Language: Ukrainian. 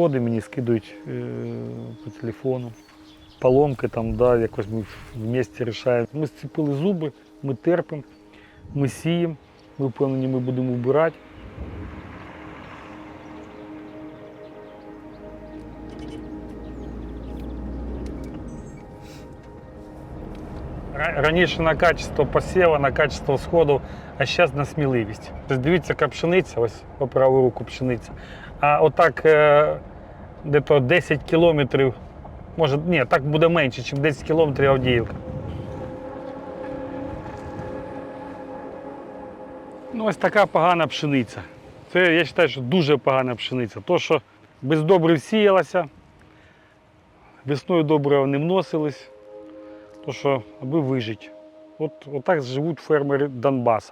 сходи мені скидують е, по телефону. Поломки там, да, якось ми місті рішаємо. Ми зцепили зуби, ми терпимо, ми сіємо, ми впевнені, ми будемо вбирати. Раніше на качество посіву, на качество сходу, а зараз на сміливість. Дивіться, яка пшениця, ось по праву руку пшениця. А отак е, десь 10 кілометрів, може, ні, так буде менше, ніж 10 кілометрів Авдіївка. Ну, ось така погана пшениця. Це я вважаю, що дуже погана пшениця. То, що без добрив сіялася, весною добрива не вносились, то що аби вижити. От, отак живуть фермери Донбаса.